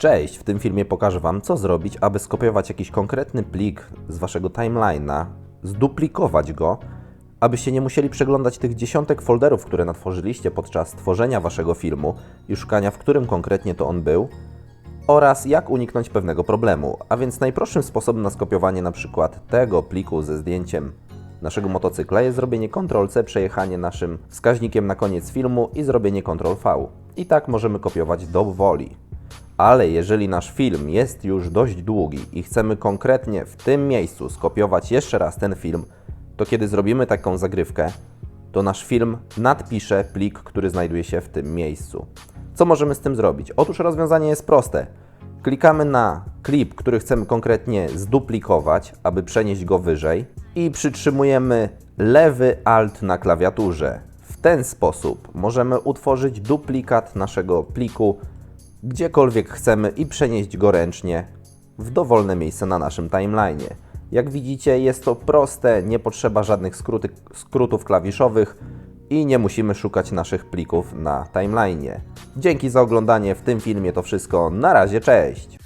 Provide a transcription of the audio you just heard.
Cześć, w tym filmie pokażę Wam, co zrobić, aby skopiować jakiś konkretny plik z Waszego timeline'a, zduplikować go, abyście nie musieli przeglądać tych dziesiątek folderów, które natworzyliście podczas tworzenia Waszego filmu i szukania, w którym konkretnie to on był, oraz jak uniknąć pewnego problemu. A więc najprostszym sposobem na skopiowanie na przykład tego pliku ze zdjęciem naszego motocykla jest zrobienie Ctrl-C, przejechanie naszym wskaźnikiem na koniec filmu i zrobienie Ctrl-V. I tak możemy kopiować do woli. Ale jeżeli nasz film jest już dość długi i chcemy konkretnie w tym miejscu skopiować jeszcze raz ten film, to kiedy zrobimy taką zagrywkę, to nasz film nadpisze plik, który znajduje się w tym miejscu. Co możemy z tym zrobić? Otóż rozwiązanie jest proste. Klikamy na klip, który chcemy konkretnie zduplikować, aby przenieść go wyżej i przytrzymujemy lewy Alt na klawiaturze. W ten sposób możemy utworzyć duplikat naszego pliku gdziekolwiek chcemy i przenieść go ręcznie w dowolne miejsce na naszym timeline. Jak widzicie, jest to proste, nie potrzeba żadnych skróty, skrótów klawiszowych i nie musimy szukać naszych plików na timeline. Dzięki za oglądanie w tym filmie to wszystko. Na razie, cześć!